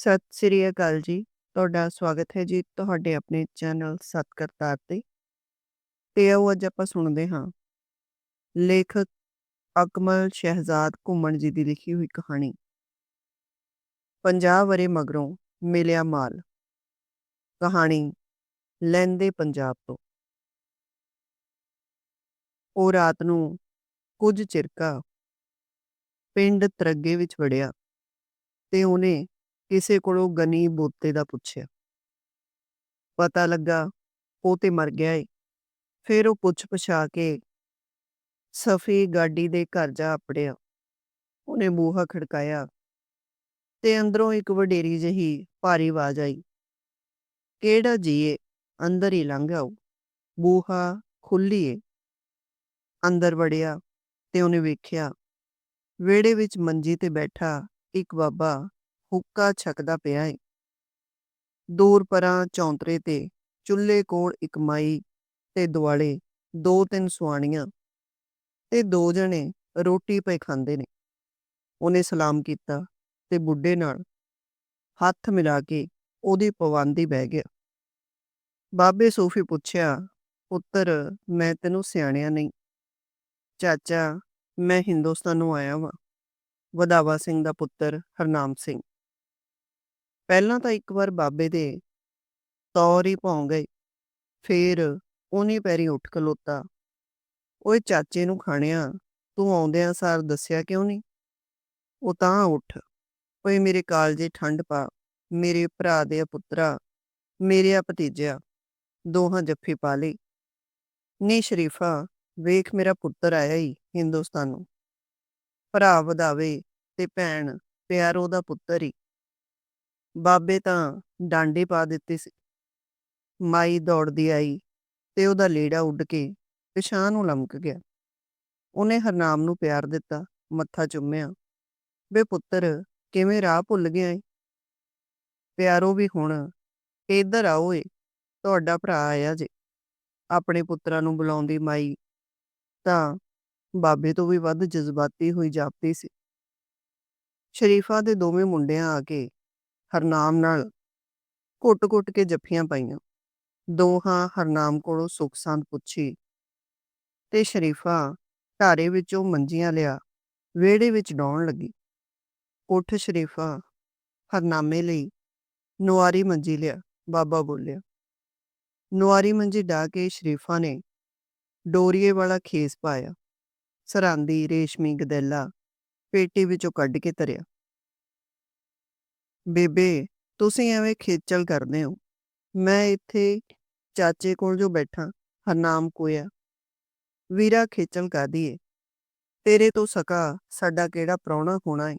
ਸਤਿ ਸ੍ਰੀ ਅਕਾਲ ਜੀ। ਤੁਹਾਡਾ ਸਵਾਗਤ ਹੈ ਜੀ ਤੁਹਾਡੇ ਆਪਣੇ ਚੈਨਲ ਸਤਿਕਰਤਾਰ ਤੇ। ਤੇ ਆਓ ਅੱਜ ਆਪਾਂ ਸੁਣਦੇ ਹਾਂ ਲੇਖਕ ਅਕਮਲ ਸ਼ਹਿਜ਼ਾਦ ਘੁੰਮਣ ਜੀ ਦੀ ਲਿਖੀ ਹੋਈ ਕਹਾਣੀ 50 ਵਰੇ ਮਗਰੋਂ ਮਿਲਿਆ ਮਾਲ ਕਹਾਣੀ, ਲੈਂਦੇ ਪੰਜਾਬ ਤੋਂ ਉਹ ਰਾਤ ਨੂੰ ਕੁਝ ਚਿਰਕਾ ਪਿੰਡ ਤਰੱਗੇ ਵਿੱਚ ਵੜਿਆ ਤੇ ਉਹਨੇ ਕਿਸੇ ਕੋਲੋਂ ਗਨੀ ਬੋਤੇ ਦਾ ਪੁੱਛਿਆ। ਪਤਾ ਲੱਗਾ ਉਹ ਤੇ ਮਰ ਗਿਆ ਏ। ਫਿਰ ਉਹ ਪੁੱਛ ਪਛਾ ਕੇ ਸਫੀ ਗਾਡੀ ਦੇ ਘਰ ਜਾ ਆਪੜਿਆ ਉਹਨੇ ਬੂਹਾ ਖੜਕਾਇਆ ਤੇ ਅੰਦਰੋਂ ਇੱਕ ਵਡੇਰੀ ਜਹੀ ਭਾਰੀ ਆਵਾਜ਼ ਆਈ। ਕਿਹੜਾ ਜੀਏ ਅੰਦਰ ਹੀ ਲੰਘ ਆਓ। ਬੂਹਾ ਖੁੱਲੀਏ ਅੰਦਰ ਵੜਿਆ ਤੇ ਉਹਨੇ ਵੇਖਿਆ, ਵਿਹੜੇ ਵਿੱਚ ਮੰਜੀ ਤੇ ਬੈਠਾ ਇੱਕ ਬਾਬਾ ਹੁੱਕਾ ਛਕਦਾ ਪਿਆ ਏ। ਦੂਰ ਪਰਾਂ ਚੌਂਤਰੇ ਤੇ ਚੁੱਲ੍ਹੇ ਕੋਲ ਇੱਕ ਮਾਈ ਤੇ ਦੁਆਲੇ ਦੋ ਤਿੰਨ ਸੁਆਣੀਆਂ ਤੇ ਦੋ ਜਣੇ ਰੋਟੀ ਪਏ ਖਾਂਦੇ ਨੇ। ਉਹਨੇ ਸਲਾਮ ਕੀਤਾ ਤੇ ਬੁੱਢੇ ਨਾਲ ਹੱਥ ਮਿਲਾ ਕੇ ਉਹਦੀ ਪਵਾਂਦੀ ਬਹਿ ਗਿਆ। ਬਾਬੇ ਸੂਫੀ ਪੁੱਛਿਆ, ਪੁੱਤਰ, ਮੈਂ ਤੈਨੂੰ ਸਿਆਣਿਆ ਨਹੀਂ। ਚਾਚਾ, ਮੈਂ ਹਿੰਦੁਸਤਾਨੋਂ ਆਇਆ ਵਾਂ। ਵਧਾਵਾ ਸਿੰਘ ਦਾ ਪੁੱਤਰ ਹਰਨਾਮ ਸਿੰਘ। ਪਹਿਲਾਂ ਤਾਂ ਇੱਕ ਵਾਰ ਬਾਬੇ ਦੇ ਤੌਰ ਹੀ ਭੌਂ ਗਏ। ਫੇਰ ਉਹਨੇ ਪੈਰੀ ਉੱਠ ਖਲੋਤਾ ਓਏ ਚਾਚੇ ਨੂੰ ਖਾਣਿਆ, ਤੂੰ ਆਉਂਦਿਆਂ ਸਾਰ ਦੱਸਿਆ ਕਿਉਂ ਨਹੀਂ? ਉਹ ਤਾਂ ਉੱਠ। ਓਏ ਮੇਰੇ ਕਾਲਜੇ ਠੰਡ ਪਾ, ਮੇਰੇ ਭਰਾ ਦੇ ਪੁੱਤਰਾ, ਮੇਰੇ ਆ ਭਤੀਜਿਆ, ਦੋਹਾਂ ਜੱਫੀ ਪਾ ਲਈ ਨੀ ਸ਼ਰੀਫਾ, ਵੇਖ ਮੇਰਾ ਪੁੱਤਰ ਆਇਆ ਹੀ ਹਿੰਦੁਸਤਾਨੋਂ। ਭਰਾ ਵਧਾਵੇ ਤੇ ਭੈਣ ਪਿਆਰ ਉਹਦਾ ਪੁੱਤਰ ਹੀ ਬਾਬੇ ਤਾਂ ਡਾਂਡੇ ਪਾ ਦਿੱਤੇ ਸੀ। ਮਾਈ ਦੌੜਦੀ ਆਈ ਤੇ ਉਹਦਾ ਲੇੜਾ ਉੱਡ ਕੇ ਪਿਛਾਂ ਨੂੰ ਲਮਕ ਗਿਆ। ਉਹਨੇ ਹਰਨਾਮ ਨੂੰ ਪਿਆਰ ਦਿੱਤਾ, ਮੱਥਾ ਚੁੰਮਿਆ। ਬੇ ਪੁੱਤਰ, ਕਿਵੇਂ ਰਾਹ ਭੁੱਲ ਗਿਆ ਏ? ਪਿਆਰੋ ਵੀ ਹੁਣ, ਇੱਧਰ ਆਓ ਏ, ਤੁਹਾਡਾ ਭਰਾ ਆਇਆ ਜੇ, ਆਪਣੇ ਪੁੱਤਰਾਂ ਨੂੰ ਬੁਲਾਉਂਦੀ ਮਾਈ। ਤਾਂ ਬਾਬੇ ਤੋਂ ਵੀ ਵੱਧ ਜਜ਼ਬਾਤੀ ਹੋਈ ਜਾਪਦੀ ਸੀ। ਸ਼ਰੀਫਾ ਦੇ ਦੋਵੇਂ ਮੁੰਡਿਆਂ ਆ ਕੇ ਹਰਨਾਮ ਨਾਲ ਘੁੱਟ-ਘੁੱਟ ਕੇ ਜੱਫੀਆਂ ਪਾਈਆਂ। ਦੋਹਾਂ ਹਰਨਾਮ ਕੋਲੋਂ ਸੁੱਖ ਸੰਦ ਪੁੱਛੀ ਤੇ ਸ਼ਰੀਫਾ ਢਾਰੇ ਵਿੱਚੋਂ ਮੰਜੀਆਂ ਲਿਆ, ਵਿਹੜੇ ਵਿੱਚ ਡਾਉਣ ਲੱਗੀ। ਉੱਠ ਸ਼ਰੀਫਾ ਹਰਨਾਮੇ ਲਈ ਨੁਆਰੀ ਮੰਜੀ ਲਿਆ, ਬਾਬਾ ਬੋਲਿਆ। ਨੁਆਰੀ ਮੰਜੀ ਢਾ ਕੇ ਸ਼ਰੀਫਾ ਨੇ ਡੋਰੀਏ ਵਾਲਾ ਖੇਸ ਪਾਇਆ, ਸਰਾਂਦੀ ਰੇਸ਼ਮੀ ਗਦੈਲਾ ਪੇਟੀ ਵਿੱਚੋਂ ਕੱਢ ਕੇ ਧਰਿਆ। ਬੇਬੇ, ਤੁਸੀਂ ਐਵੇਂ ਖੇਚਲ ਕਰਦੇ ਹੋ। ਮੈਂ ਇੱਥੇ ਚਾਚੇ ਕੋਲ ਜੋ ਬੈਠਾ, ਹਰਨਾਮ ਕੋਇਆ। ਵੀਰਾ ਖੇਚਲ ਕਾਦੀ ਏ। ਤੇਰੇ ਤੋਂ ਸਕਾ ਸਾਡਾ ਕਿਹੜਾ ਪ੍ਰਾਹੁਣਾ ਹੋਣਾ ਏ?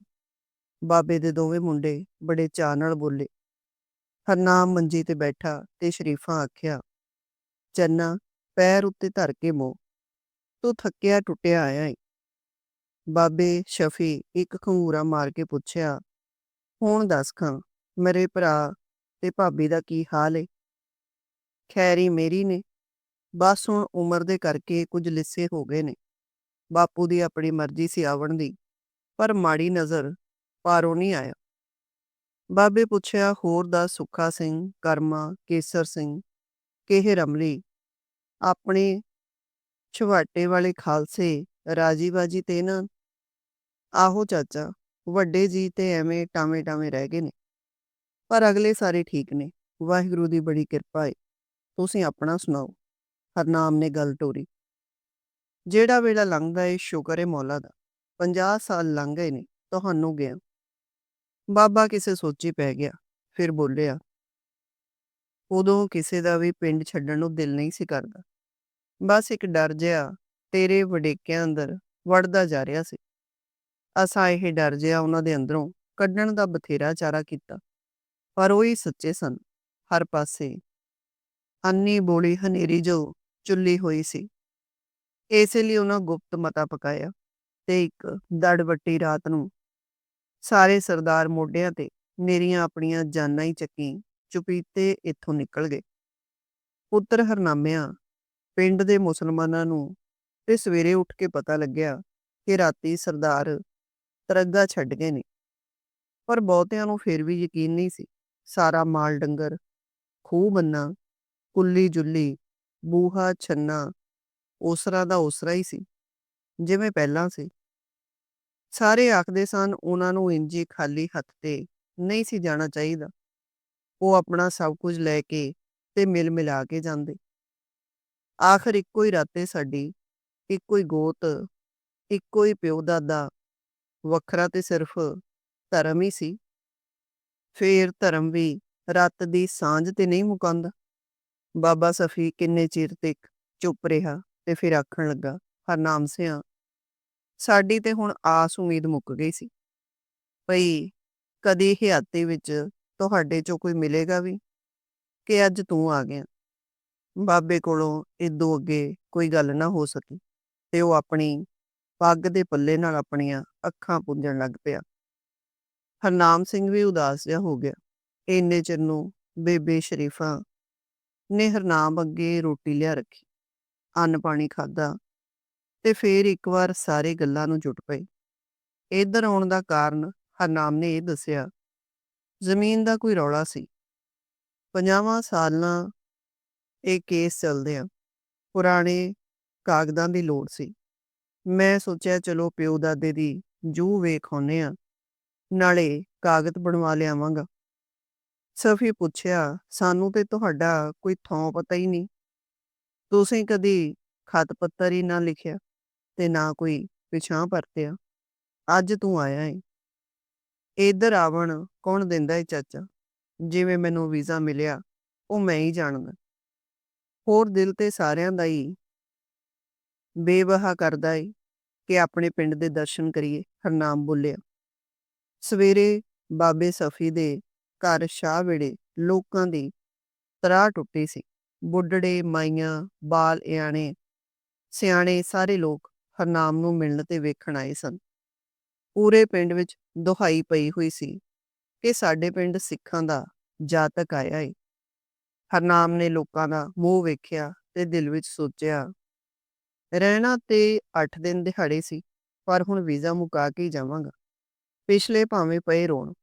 ਬਾਬੇ ਦੇ ਦੋਵੇਂ ਮੁੰਡੇ ਬੜੇ ਚਾਅ ਨਾਲ ਬੋਲੇ। ਹਰਨਾਮ ਮੰਜੀ ਤੇ ਬੈਠਾ ਤੇ ਸ਼ਰੀਫਾਂ ਆਖਿਆ, ਚੰਨਾ, ਪੈਰ ਉੱਤੇ ਧਰ ਕੇ ਮੋ ਤੂੰ ਥੱਕਿਆ ਟੁੱਟਿਆ ਆਇਆ ਏ। ਬਾਬੇ ਸ਼ਫੀ ਇੱਕ ਖੰਗੂਰਾ ਮਾਰ ਕੇ ਪੁੱਛਿਆ ਹੁਣ ਦੱਸ ਖਾਂ, ਮੇਰੇ ਭਰਾ ਤੇ ਭਾਬੀ ਦਾ ਕੀ ਹਾਲ ਏ? ਖੈਰੀ ਮੇਰੀ ਨੇ, ਬਸ ਹੁਣ ਉਮਰ ਦੇ ਕਰਕੇ ਕੁਝ ਲਿੱਸੇ ਹੋ ਗਏ ਨੇ। ਬਾਪੂ ਦੀ ਆਪਣੀ ਮਰਜ਼ੀ ਸੀ ਆਵਣ ਦੀ, ਪਰ ਮਾੜੀ ਨਜ਼ਰ ਪਾਰੋਂ ਨਹੀਂ ਆਇਆ। ਬਾਬੇ ਪੁੱਛਿਆ, ਹੋਰ ਦਾ ਸੁੱਖਾ ਸਿੰਘ, ਕਰਮਾ, ਕੇਸਰ ਸਿੰਘ, ਕਿਹ ਰਮਲੀ? ਆਪਣੇ ਛਵਾਟੇ ਵਾਲੇ ਖਾਲਸੇ ਰਾਜੀ ਬਾਜੀ ਤੇ ਨਾ? ਆਹੋ ਚਾਚਾ ਵੱਡੇ ਜੀ ਤੇ ਐਵੇਂ ਟਾਵੇਂ ਟਾਵੇਂ ਰਹਿ ਗਏ ਨੇ। ਪਰ ਅਗਲੇ ਸਾਰੇ ਠੀਕ ਨੇ। ਵਾਹਿਗੁਰੂ ਦੀ ਬੜੀ ਕਿਰਪਾ ਏ। ਤੁਸੀਂ ਆਪਣਾ ਸੁਣਾਓ। ਹਰਨਾਮ ਨੇ ਗੱਲ ਟੋਰੀ। ਜਿਹੜਾ ਵੇਲਾ ਲੰਘਦਾ ਏ, ਸ਼ੁਕਰ ਏ ਮੌਲਾ ਦਾ। 50 ਸਾਲ ਲੰਘ ਗਏ ਨੇ, ਤੁਹਾਨੂੰ ਗਿਆ ਬਾਬਾ ਕਿਸੇ ਸੋਚੀ ਪੈ ਗਿਆ, ਫਿਰ ਬੋਲਿਆ, ਉਦੋਂ ਕਿਸੇ ਦਾ ਵੀ ਪਿੰਡ ਛੱਡਣ ਨੂੰ ਦਿਲ ਨਹੀਂ ਸੀ ਕਰਦਾ। ਬਸ ਇੱਕ ਡਰ ਜਿਹਾ ਤੇਰੇ ਵਡੇਕਿਆਂ ਅੰਦਰ ਵੜਦਾ ਜਾ ਰਿਹਾ ਸੀ। ਅਸਾਂ ਇਹ ਡਰ ਜਿਹਾ ਉਹਨਾਂ ਦੇ ਅੰਦਰੋਂ ਕੱਢਣ ਦਾ ਬਥੇਰਾ ਚਾਰਾ ਕੀਤਾ। ਪਰ ਉਹ ਹੀ ਸੱਚੇ ਸਨ, ਹਰ ਪਾਸੇ ਅੰਨੀ ਬੋਲੀ ਹਨੇਰੀ ਜੋ ਚੁੱਲੀ ਹੋਈ ਸੀ। ਇਸੇ ਲਈ ਉਹਨਾਂ ਗੁਪਤ ਮਤਾ ਪਕਾਇਆ ਤੇ ਇੱਕ ਦੜਵੱਟੀ ਰਾਤ ਨੂੰ ਸਾਰੇ ਸਰਦਾਰ ਮੋਢਿਆਂ ਤੇ ਮੇਰੀਆਂ ਆਪਣੀਆਂ ਜਾਨਾਂ ਹੀ ਚੱਕੀ ਚੁਪੀਤੇ ਇੱਥੋਂ ਨਿਕਲ ਗਏ। ਪੁੱਤਰ ਹਰਨਾਮਿਆਂ ਪਿੰਡ ਦੇ ਮੁਸਲਮਾਨਾਂ ਨੂੰ ਤੇ ਸਵੇਰੇ ਉੱਠ ਕੇ ਪਤਾ ਲੱਗਿਆ ਕਿ ਰਾਤੀ ਸਰਦਾਰ ਤਰੱਗਾ ਛੱਡ ਗਏ ਨੇ ਪਰ ਬਹੁਤਿਆਂ ਨੂੰ ਫਿਰ ਵੀ ਯਕੀਨ ਨਹੀਂ ਸੀ। ਸਾਰਾ ਮਾਲ ਡੰਗਰ, ਖੂਹ ਬੰਨਾ, ਕੁੱਲੀ-ਜੁੱਲੀ, ਬੂਹਾ ਛੰਨਾ ਓਸਰਾ ਦਾ ਓਸਰਾ ਹੀ ਸੀ, ਜਿਵੇਂ ਪਹਿਲਾਂ ਸੀ। ਸਾਰੇ ਆਖਦੇ ਸਨ ਉਹਨਾਂ ਨੂੰ ਇੰਜ ਹੀ ਖਾਲੀ ਹੱਥ ਤੇ ਨਹੀਂ ਸੀ ਜਾਣਾ ਚਾਹੀਦਾ। ਉਹ ਆਪਣਾ ਸਭ ਕੁਝ ਲੈ ਕੇ ਤੇ ਮਿਲ-ਮਿਲਾ ਕੇ ਜਾਂਦੇ। ਆਖਰ ਇੱਕੋ ਹੀ ਰਾਤੇ ਸਾਡੀ, ਇੱਕੋ ਹੀ ਗੋਤ, ਇੱਕੋ ਹੀ ਪਿਓ-ਦਾਦਾ, ਵੱਖਰਾ ਤੇ ਸਿਰਫ਼ ਧਰਮ ਹੀ ਸੀ। ਫੇਰ ਧਰਮ ਵੀ ਰਾਤ ਦੀ ਸਾਂਝ ਤੇ ਨਹੀਂ ਮੁਕਾਂਦਾ। ਬਾਬਾ ਸਫ਼ੀ ਕਿੰਨੇ ਚਿਰ ਤੀਕ ਚੁੱਪ ਰਿਹਾ ਤੇ ਫਿਰ ਆਖਣ ਲੱਗਾ, ਹਰਨਾਮ ਸਿਆ ਸਾਡੀ ਤੇ ਹੁਣ ਆਸ ਉਮੀਦ ਮੁੱਕ ਗਈ ਸੀ। ਭਈ ਕਦੇ ਹਿਆਤੀ ਵਿੱਚ ਤੁਹਾਡੇ ਚੋਂ ਕੋਈ ਮਿਲੇਗਾ ਵੀ ਕਿ ਅੱਜ ਤੂੰ ਆ ਗਿਆ। ਬਾਬੇ ਕੋਲੋਂ ਇਦੋਂ ਅੱਗੇ ਕੋਈ ਗੱਲ ਨਾ ਹੋ ਸਕੀ ਤੇ ਉਹ ਆਪਣੀ ਪੱਗ ਦੇ ਪੱਲੇ ਨਾਲ ਆਪਣੀਆਂ ਅੱਖਾਂ ਪੂੰਝਣ ਲੱਗ ਪਿਆ। ਹਰਨਾਮ ਸਿੰਘ ਵੀ ਉਦਾਸ ਜਿਹਾ ਹੋ ਗਿਆ। ਇੰਨੇ ਚਿਰ ਨੂੰ ਬੇਬੇ ਸ਼ਰੀਫਾ ਨੇ ਹਰਨਾਮ ਅੱਗੇ ਰੋਟੀ ਲਿਆ ਰੱਖੀ, ਅੰਨ ਪਾਣੀ ਖਾਧਾ ਤੇ ਫੇਰ ਇੱਕ ਵਾਰ ਸਾਰੇ ਗੱਲਾਂ ਨੂੰ ਜੁਟ ਪਏ। ਇੱਧਰ ਆਉਣ ਦਾ ਕਾਰਨ ਹਰਨਾਮ ਨੇ ਇਹ ਦੱਸਿਆ, ਜ਼ਮੀਨ ਦਾ ਕੋਈ ਰੌਲਾ ਸੀ। ਪੰਜਾਹਾਂ ਸਾਲਾਂ ਇਹ ਕੇਸ ਚੱਲਦੇ ਆ। ਪੁਰਾਣੇ ਕਾਗਜ਼ਾਂ ਦੀ ਲੋੜ ਸੀ। ਮੈਂ ਸੋਚਿਆ ਚਲੋ ਪਿਓ ਦਾਦੇ ਦੀ ਜੂ ਵੇਖ ਆਉਂਦੇ ਆ, ਨਾਲੇ ਕਾਗਜ਼ ਬਣਵਾ ਲਿਆਵਾਂਗਾ। ਸਫ਼ੀ ਪੁੱਛਿਆ, ਸਾਨੂੰ ਤੇ ਤੁਹਾਡਾ ਕੋਈ ਥਾਂ ਪਤਾ ਹੀ ਨਹੀਂ। ਤੁਸੀਂ ਕਦੀ ਖਤ ਪੱਤਰ ਹੀ ਨਾ ਲਿਖਿਆ ਤੇ ਨਾ ਕੋਈ ਪਿਛਾਂਹ ਪਰਤਿਆ। ਅੱਜ ਤੂੰ ਆਇਆ ਏ। ਇੱਧਰ ਆਵਣ ਕੌਣ ਦਿੰਦਾ ਏ ਚਾਚਾ। ਜਿਵੇਂ ਮੈਨੂੰ ਵੀਜ਼ਾ ਮਿਲਿਆ, ਉਹ ਮੈਂ ਹੀ ਜਾਣਦਾ। ਹੋਰ ਦਿਲ ਤੇ ਸਾਰਿਆਂ ਦਾ ਹੀ ਬੇਵਹਾ ਕਰਦਾ ਏ ਕਿ ਆਪਣੇ ਪਿੰਡ ਦੇ ਦਰਸ਼ਨ ਕਰੀਏ, ਹਰਨਾਮ ਬੋਲਿਆ। ਸਵੇਰੇ ਬਾਬੇ ਸਫ਼ੀ ਦੇ ਘਰ ਸ਼ਾਹ ਵੇੜੇ ਲੋਕਾਂ ਦੀ ਤਰਾ ਟੁੱਟੀ ਸੀ। ਬੁੱਢੜੇ, ਮਾਈਆਂ, ਬਾਲ ਇਆਣੇ, ਸਿਆਣੇ ਸਾਰੇ ਲੋਕ ਹਰਨਾਮ ਨੂੰ ਮਿਲਣ ਤੇ ਵੇਖਣ ਆਏ ਸਨ। ਪੂਰੇ ਪਿੰਡ ਵਿੱਚ ਦੁਹਾਈ ਪਈ ਹੋਈ ਸੀ ਕਿ ਸਾਡੇ ਪਿੰਡ ਸਿੱਖਾਂ ਦਾ ਜਾਤਕ ਆਇਆ ਏ। ਹਰਨਾਮ ਨੇ ਲੋਕਾਂ ਦਾ ਮੂੰਹ ਵੇਖਿਆ ਤੇ ਦਿਲ ਵਿੱਚ ਸੋਚਿਆ, ਰਹਿਣਾ ਤੇ 8 ਦਿਨ ਦਿਹਾੜੇ ਸੀ, ਪਰ ਹੁਣ ਵੀਜ਼ਾ ਮੁਕਾ ਕੇ ਹੀ ਜਾਵਾਂਗਾ। ਪਿਛਲੇ ਭਾਵੇਂ ਪਏ ਰੋਣ।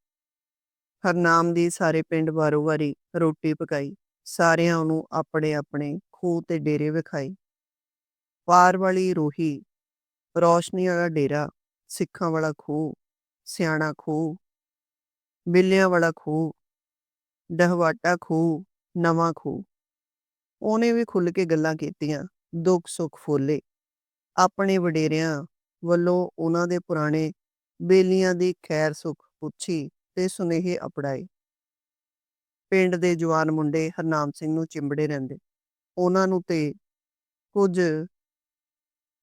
ਹਰਨਾਮ ਦੀ ਸਾਰੇ ਪਿੰਡ ਵਾਰੋ-ਵਾਰੀ ਰੋਟੀ ਪਕਾਈ। ਸਾਰਿਆਂ ਨੂੰ ਆਪਣੇ-ਆਪਣੇ ਖੂਹ ਤੇ ਡੇਰੇ ਵਿਖਾਈ ਪਾਰ ਵਾਲੀ ਰੋਹੀ, ਰੋਸ਼ਨੀ ਵਾਲਾ ਡੇਰਾ, ਸਿੱਖਾਂ ਵਾਲਾ ਖੂਹ, ਸਿਆਣਾ ਖੂਹ, ਬਿੱਲਿਆਂ ਵਾਲਾ ਖੂਹ, ਡਹਵਾਟਾ ਖੂਹ, ਨਵਾਂ ਖੂਹ। ਉਹਨੇ ਵੀ ਖੁੱਲ ਕੇ ਗੱਲਾਂ ਕੀਤੀਆਂ, ਦੁੱਖ-ਸੁੱਖ ਫੋਲੇ। ਆਪਣੇ ਵਡੇਰਿਆਂ ਵੱਲੋਂ ਉਹਨਾਂ ਦੇ ਪੁਰਾਣੇ ਬੇਲੀਆਂ ਦੀ ਖੈਰ ਸੁੱਖ ਪੁੱਛੀ ਤੇ ਸੁਨੇਹੇ ਅਪੜਾਏ। ਪਿੰਡ ਦੇ ਜਵਾਨ ਮੁੰਡੇ ਹਰਨਾਮ ਸਿੰਘ ਨੂੰ ਚਿੰਬੜੇ ਰਹਿੰਦੇ। ਉਹਨਾਂ ਨੂੰ ਤੇ ਕੁਝ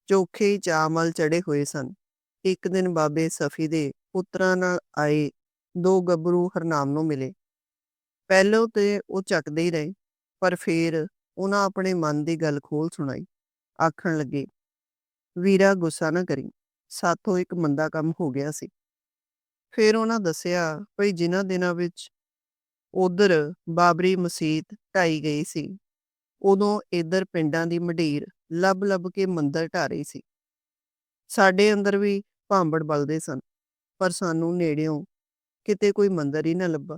ਚੋਖੇ ਹੀ ਚਾਅ ਮੱਲ ਚੜ੍ਹੇ ਹੋਏ ਸਨ। ਇੱਕ ਦਿਨ ਬਾਬੇ ਸਫ਼ੀ ਦੇ ਪੁੱਤਰਾਂ ਨਾਲ ਆਏ ਦੋ ਗੱਭਰੂ ਹਰਨਾਮ ਨੂੰ ਮਿਲੇ। ਪਹਿਲੋਂ ਤੇ ਉਹ ਚੱਕਦੇ ਹੀ ਰਹੇ, ਪਰ ਫੇਰ ਉਹਨਾਂ ਆਪਣੇ ਮਨ ਦੀ ਗੱਲ ਖੋਲ ਸੁਣਾਈ। ਆਖਣ ਲੱਗੇ, ਵੀਰਾ ਗੁੱਸਾ ਨਾ ਕਰੀ ਸਾਥੋਂ ਇੱਕ ਮੰਦਾ ਕੰਮ ਹੋ ਗਿਆ ਸੀ। ਫਿਰ ਉਹਨਾਂ ਦੱਸਿਆ, ਭਈ ਜਿਨ੍ਹਾਂ ਦਿਨਾਂ ਵਿੱਚ ਉੱਧਰ ਬਾਬਰੀ ਮਸੀਤ ਢਾਈ ਗਈ ਸੀ, ਉਦੋਂ ਇੱਧਰ ਪਿੰਡਾਂ ਦੀ ਮੰਡੀਰ ਲੱਭ-ਲੱਭ ਕੇ ਮੰਦਰ ਢਾਹ ਰਹੀ ਸੀ। ਸਾਡੇ ਅੰਦਰ ਵੀ ਭਾਂਬੜ ਬਲਦੇ ਸਨ, ਪਰ ਸਾਨੂੰ ਨੇੜਿਓਂ ਕਿਤੇ ਕੋਈ ਮੰਦਰ ਹੀ ਨਾ ਲੱਭਾ।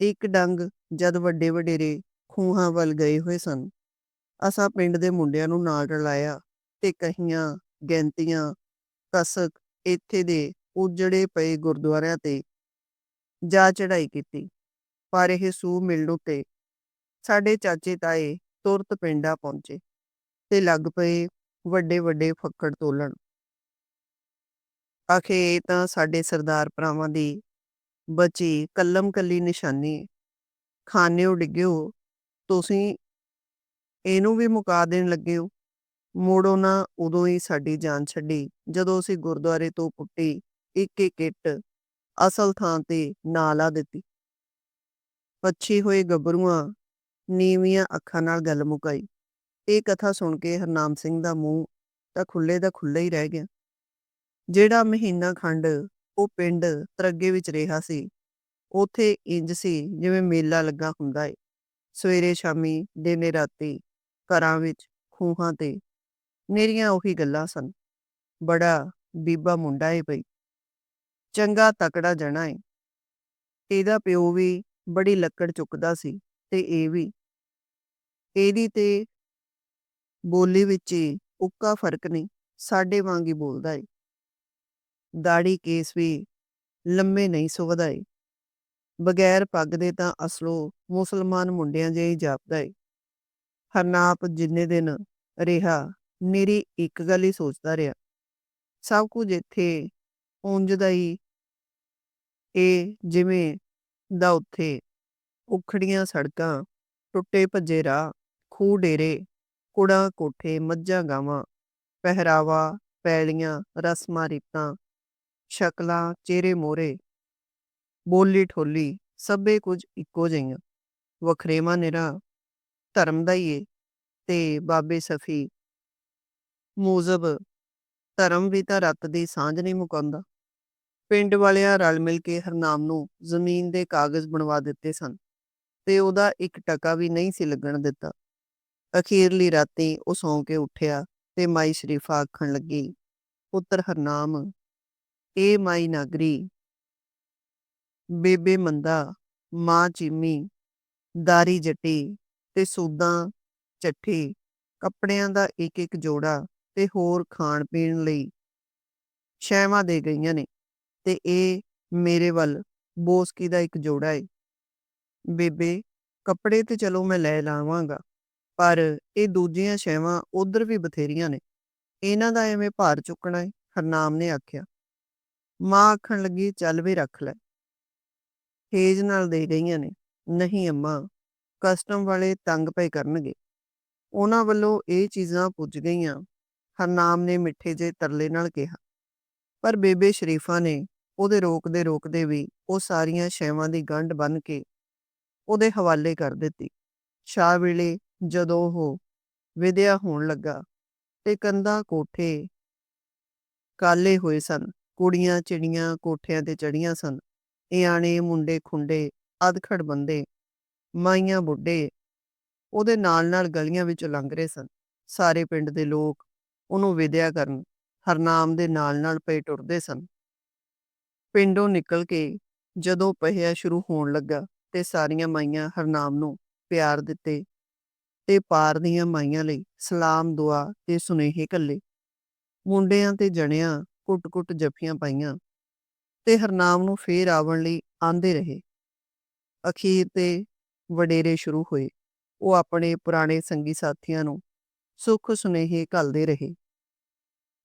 ਇੱਕ ਡੰਗ ਜਦ ਵੱਡੇ ਵਡੇਰੇ ਖੂਹਾਂ ਵੱਲ ਗਏ ਹੋਏ ਸਨ, ਅਸਾਂ ਪਿੰਡ ਦੇ ਮੁੰਡਿਆਂ ਨੂੰ ਨਾਲ ਰਲਾਇਆ ਤੇ ਕਹੀਆਂ, ਗੈਂਤੀਆਂ, ਕਸਕ ਇੱਥੇ ਦੇ ਉਜੜੇ ਪਏ ਗੁਰਦੁਆਰਿਆਂ ਤੇ ਜਾ ਚੜਾਈ ਕੀਤੀ। ਪਰ ਇਹ ਸੂਹ ਮਿਲਣ ਉੱਤੇ ਸਾਡੇ ਚਾਚੇ ਤਾਏ ਤੁਰਤ ਪਿੰਡਾਂ ਪਹੁੰਚੇ ਤੇ ਲੱਗ ਪਏ ਵੱਡੇ-ਵੱਡੇ ਫੱਕੜ ਤੋਲਣ। ਆਖੇ ਇਹ ਤਾਂ ਸਾਡੇ ਸਰਦਾਰ ਭਰਾਵਾਂ ਦੀ ਬਚੀ ਕੱਲਮ-ਕੱਲੀ ਨਿਸ਼ਾਨੀ ਖਾਨਿਓ ਡਿੱਗਿਓ, ਤੁਸੀਂ ਇਹਨੂੰ ਵੀ ਮੁਕਾ ਦੇਣ ਲੱਗੇ ਹੋ। ਮੁੜ ਨਾ ਉਦੋਂ ਹੀ ਸਾਡੀ ਜਾਨ ਛੱਡੀ, ਜਦੋਂ ਅਸੀਂ ਗੁਰਦੁਆਰੇ ਤੋਂ ਪੁੱਟੀ ਇੱਕ-ਇੱਕ ਇੱਟ ਅਸਲ ਥਾਂ ਤੇ ਨਾ ਲਾ ਦਿੱਤੀ। ਪੱਛੀ ਹੋਏ ਗੱਭਰੂਆਂ ਨੀਵੀਆਂ ਅੱਖਾਂ ਨਾਲ ਗੱਲ ਮੁਕਾਈ। ਇਹ ਕਥਾ ਸੁਣ ਕੇ ਹਰਨਾਮ ਸਿੰਘ ਦਾ ਮੂੰਹ ਤਾਂ ਖੁੱਲ੍ਹੇ ਦਾ ਖੁੱਲ੍ਹਾ ਹੀ ਰਹਿ ਗਿਆ। ਜਿਹੜਾ ਮਹੀਨਾ ਖੰਡ ਉਹ ਪਿੰਡ ਤਰੱਗੇ ਵਿੱਚ ਰਿਹਾ ਸੀ, ਉੱਥੇ ਇੰਜ ਸੀ ਜਿਵੇਂ ਮੇਲਾ ਲੱਗਾ ਹੁੰਦਾ ਏ। ਸਵੇਰੇ ਸ਼ਾਮੀ, ਦਿਨੇ ਰਾਤੀ, ਘਰਾਂ ਵਿੱਚ, ਖੂਹਾਂ ਤੇ, ਮੇਰੀਆਂ ਉਹੀ ਗੱਲਾਂ ਸਨ। ਬੜਾ ਬੀਬਾ ਮੁੰਡਾ ਏ ਬਈ। ਚੰਗਾ ਤਕੜਾ ਜਣਾ ਏ। ਇਹਦਾ ਪਿਓ ਵੀ ਬੜੀ ਲੱਕੜ ਚੁੱਕਦਾ ਸੀ ਤੇ ਇਹ ਵੀ। ਇਹਦੀ ਤੇ ਬੋਲੀ ਵਿੱਚ ਹੀ ਉੱਕਾ ਫ਼ਰਕ ਨਹੀਂ, ਸਾਡੇ ਵਾਂਗ ਹੀ ਬੋਲਦਾ ਏ। ਦਾੜੀ ਕੇਸ ਵੀ ਲੰਮੇ ਨਹੀਂ ਸੁਵਦਾ ਏ। ਬਗੈਰ ਪੱਗ ਦੇ ਤਾਂ ਅਸਲੋ ਮੁਸਲਮਾਨ ਮੁੰਡਿਆਂ ਜਿਹੇ ਹੀ ਜਾਪਦਾ ਏ। ਹਰਨਾਪ ਜਿੰਨੇ ਦਿਨ ਰਿਹਾ ਮੇਰੀ ਇੱਕ ਗੱਲ ਹੀ ਸੋਚਦਾ ਰਿਹਾ। ਸਭ ਕੁਝ ਇੱਥੇ ਉਂਝ ਦਾ ਹੀ ਇਹ ਜਿਵੇਂ ਦਾ ਉੱਥੇ ਉਖੜੀਆਂ ਸੜਕਾਂ, ਟੁੱਟੇ ਭੱਜੇ ਰਾਹ, ਖੂਹ ਡੇਰੇ, ਕੁੜਾ ਕੋਠੇ, ਮੱਝਾਂ ਗਾਵਾਂ, ਪਹਿਰਾਵਾ, ਪੈਲੀਆਂ, ਰਸਮਾਂ, ਰੀਤਾਂ, ਸ਼ਕਲਾਂ, ਚਿਹਰੇ ਮੋਰੇ ਬੋਲੀ ਠੋਲੀ, ਸਭੇ ਕੁਝ ਇੱਕੋ ਜਿਹੀਆਂ। ਵਖਰੇਵਾਂ ਨਿਰਾ ਧਰਮ ਦਾ ਹੀ ਏ ਤੇ ਬਾਬੇ ਸਫੀ ਮੂਜ਼ਬ ਧਰਮ ਵੀ ਤਾਂ ਰੱਤ ਦੀ ਸਾਂਝ ਨਹੀਂ ਮੁਕਾਉਂਦਾ। ਪਿੰਡ ਵਾਲਿਆਂ ਰਲ ਮਿਲ ਕੇ ਹਰਨਾਮ ਨੂੰ ਜ਼ਮੀਨ ਦੇ ਕਾਗਜ਼ ਬਣਵਾ ਦਿੱਤੇ ਸਨ ਤੇ ਉਹਦਾ ਇੱਕ ਟਕਾ ਵੀ ਨਹੀਂ ਸੀ ਲੱਗਣ ਦਿੱਤਾ। ਅਖੀਰਲੀ ਰਾਤੀ ਉਹ ਸੌਂ ਕੇ ਉੱਠਿਆ ਤੇ ਮਾਈ ਸ਼ਰੀਫਾ ਆਖਣ ਲੱਗੀ, ਪੁੱਤਰ ਹਰਨਾਮ ਏ ਮਾਈ ਨਾਗਰੀ, ਬੇਬੇ ਮੰਦਾ, ਮਾਂ ਚੀਮੀ, ਦਾਰੀ ਜੱਟੀ ਤੇ ਸੂਦਾਂ, ਚੱਠੀ, ਕੱਪੜਿਆਂ ਦਾ ਇੱਕ ਇੱਕ ਜੋੜਾ ਤੇ ਹੋਰ ਖਾਣ ਪੀਣ ਲਈ ਸ਼ੈਵਾਂ ਦੇ ਗਈਆਂ ਨੇ ਤੇ ਇਹ ਮੇਰੇ ਵੱਲ ਬੋਸਕੀ ਦਾ ਇੱਕ ਜੋੜਾ ਏ। ਬੇਬੇ, ਕੱਪੜੇ ਤੇ ਚਲੋ ਮੈਂ ਲੈ ਲਾਵਾਂਗਾ, ਪਰ ਇਹ ਦੂਜੀਆਂ ਸ਼ੈਵਾਂ ਉਧਰ ਵੀ ਬਥੇਰੀਆਂ ਨੇ। ਇਹਨਾਂ ਦਾ ਐਵੇਂ ਭਾਰ ਚੁੱਕਣਾ ਏ, ਹਰਨਾਮ ਨੇ ਆਖਿਆ। ਮਾਂ ਆਖਣ ਲੱਗੀ, ਚੱਲ ਵੀ ਰੱਖ ਲੈ। ਹੇਜ਼ ਨਾਲ ਦੇ ਗਈਆਂ ਨੇ। ਨਹੀਂ ਅੰਮਾ, ਕਸਟਮ ਵਾਲੇ ਤੰਗ ਪਏ ਕਰਨਗੇ। ਉਹਨਾਂ ਵੱਲੋਂ ਇਹ ਚੀਜ਼ਾਂ ਪੁੱਜ ਗਈਆਂ। ਹਰਨਾਮ ਨੇ ਮਿੱਠੇ ਜੇ ਤਰਲੇ ਨਾਲ ਕਿਹਾ। ਪਰ ਬੇਬੇ ਸ਼ਰੀਫਾ ਨੇ ਉਹਦੇ ਰੋਕਦੇ ਰੋਕਦੇ ਵੀ ਉਹ ਸਾਰੀਆਂ ਸ਼ੈਵਾਂ ਦੀ ਗੰਢ ਬੰਨ ਕੇ ਉਹਦੇ ਹਵਾਲੇ ਕਰ ਦਿੱਤੀ। ਸ਼ਾਹ ਵੇਲੇ ਜਦੋਂ ਉਹ ਵਿਦਿਆ ਹੋਣ ਲੱਗਾ ਤੇ ਕੰਧਾਂ ਕੋਠੇ ਕਾਲੇ ਹੋਏ ਸਨ, ਕੁੜੀਆਂ ਚਿੜੀਆਂ ਕੋਠਿਆਂ ਤੇ ਚੜੀਆਂ ਸਨ ਇਆਣੇ ਮੁੰਡੇ, ਖੁੰਡੇ, ਅਧਖੜ ਬੰਦੇ, ਮਾਈਆਂ, ਬੁੱਢੇ ਉਹਦੇ ਨਾਲ ਨਾਲ ਗਲੀਆਂ ਵਿੱਚ ਲੰਘ ਰਹੇ ਸਨ। ਸਾਰੇ ਪਿੰਡ ਦੇ ਲੋਕ ਉਹਨੂੰ ਵਿਦਿਆ ਕਰਨ, ਹਰਨਾਮ ਦੇ ਨਾਲ ਨਾਲ ਪਏ ਟੁਰਦੇ ਸਨ। ਪਿੰਡੋਂ ਨਿਕਲ ਕੇ ਜਦੋਂ ਪਹਿਆ ਸ਼ੁਰੂ ਹੋਣ ਲੱਗਾ ਤੇ ਸਾਰੀਆਂ ਮਾਈਆਂ ਹਰਨਾਮ ਨੂੰ ਪਿਆਰ ਦਿੱਤੇ ਤੇ ਪਾਰ ਦੀਆਂ ਮਾਈਆਂ ਲਈ ਸਲਾਮ, ਦੁਆ ਤੇ ਸੁਨੇਹੇ ਕੱਲੇ। ਮੁੰਡਿਆਂ ਤੇ ਜਣਿਆਂ ਕੁੱਟ-ਕੁੱਟ ਜੱਫੀਆਂ ਪਾਈਆਂ ਤੇ ਹਰਨਾਮ ਨੂੰ ਫੇਰ ਆਵਣ ਲਈ ਆਂਦੇ ਰਹੇ। ਅਖੀਰ ਤੇ ਵਡੇਰੇ ਸ਼ੁਰੂ ਹੋਏ। ਉਹ ਆਪਣੇ ਪੁਰਾਣੇ ਸੰਗੀ ਸਾਥੀਆਂ ਨੂੰ ਸੁੱਖ ਸੁਨੇਹੇ ਘੱਲਦੇ ਰਹੇ।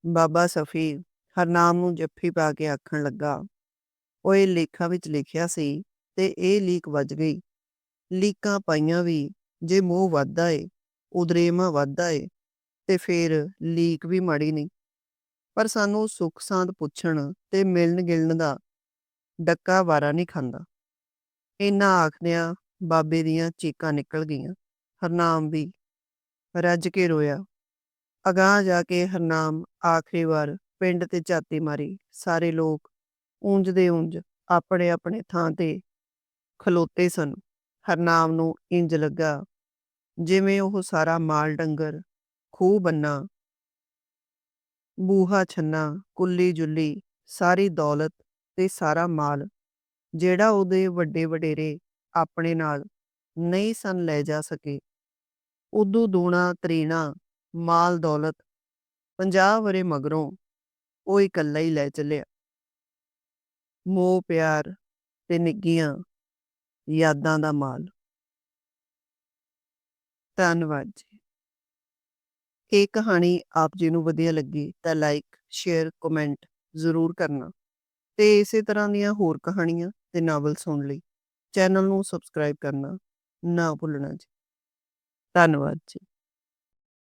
ਬਾਬਾ ਸਫੀ ਹਰਨਾਮ ਨੂੰ ਜੱਫੀ ਪਾ ਕੇ ਆਖਣ ਲੱਗਾ ਉਹ ਇਹ ਲੇਖਾਂ ਵਿੱਚ ਲਿਖਿਆ ਸੀ ਤੇ ਇਹ ਲੀਕ ਵੱਜ ਗਈ। ਲੀਕਾਂ ਪਾਈਆਂ ਵੀ ਜੇ ਮੋਹ ਵੱਧਦਾ ਏ ਉਦਰੇਮਾ ਵੱਧਦਾ ਏ, ਤੇ ਫੇਰ ਲੀਕ ਵੀ ਮਾੜੀ ਨਹੀਂ। ਪਰ ਸਾਨੂੰ ਸੁੱਖ ਸਾਂਦ ਪੁੱਛਣ ਤੇ ਮਿਲਣ ਗਿਲਣ ਦਾ ਡੱਕਾ ਵਾਰਾ ਨਹੀਂ ਖਾਂਦਾ। ਇਹਨਾਂ ਆਖਦਿਆਂ ਬਾਬੇ ਦੀਆਂ ਚੀਕਾਂ ਨਿਕਲ ਗਈਆਂ। ਹਰਨਾਮ ਵੀ ਰੱਜ ਕੇ ਰੋਇਆ। ਅਗਾਹ ਜਾ ਕੇ ਹਰਨਾਮ ਆਖਰੀ ਵਾਰ ਪਿੰਡ ਤੇ ਝਾਤੀ ਮਾਰੀ। ਸਾਰੇ ਲੋਕ ਉਂਝ ਦੇ ਉਂਝ ਆਪਣੇ ਆਪਣੇ ਥਾਂ ਤੇ ਖਲੋਤੇ ਸਨ। ਹਰਨਾਮ ਨੂੰ ਇੰਜ ਲੱਗਾ ਜਿਵੇਂ ਉਹ ਸਾਰਾ ਮਾਲ ਡੰਗਰ, ਖੂਹ ਬੰਨਾ, ਬੂਹਾ ਛੰਨਾ, ਕੁੱਲੀ ਜੁੱਲੀ, ਸਾਰੀ ਦੌਲਤ ਤੇ ਸਾਰਾ ਮਾਲ ਜਿਹੜਾ ਉਹਦੇ ਵੱਡੇ ਵਡੇਰੇ ਆਪਣੇ ਨਾਲ ਨਹੀਂ ਸਨ ਲੈ ਜਾ ਸਕੇ। ਉਦੋਂ ਦੂਣਾ ਤਰੀਣਾ, ਮਾਲ ਦੌਲਤ 50 ਵਰੇ ਮਗਰੋਂ ਉਹ ਇਕੱਲਾ ਹੀ ਲੈ ਚੱਲਿਆ। ਮੋਹ, ਪਿਆਰ ਤੇ ਨਿੱਗੀਆਂ ਯਾਦਾਂ ਦਾ ਮਾਲ। ਧੰਨਵਾਦ ਜੀ। ਇਹ ਕਹਾਣੀ ਆਪ ਜੀ ਨੂੰ ਵਧੀਆ ਲੱਗੀ ਤਾਂ ਲਾਈਕ ਸ਼ੇਅਰ ਕਮੈਂਟ ਜ਼ਰੂਰ ਕਰਨਾ ਤੇ ਇਸੇ ਤਰ੍ਹਾਂ ਦੀਆਂ ਹੋਰ ਕਹਾਣੀਆਂ ਤੇ ਨਾਵਲ ਸੁਣ ਲਈ ਚੈਨਲ ਨੂੰ ਸਬਸਕ੍ਰਾਈਬ ਕਰਨਾ ਨਾ ਭੁੱਲਣਾ ਜੀ। ਧੰਨਵਾਦ ਜੀ।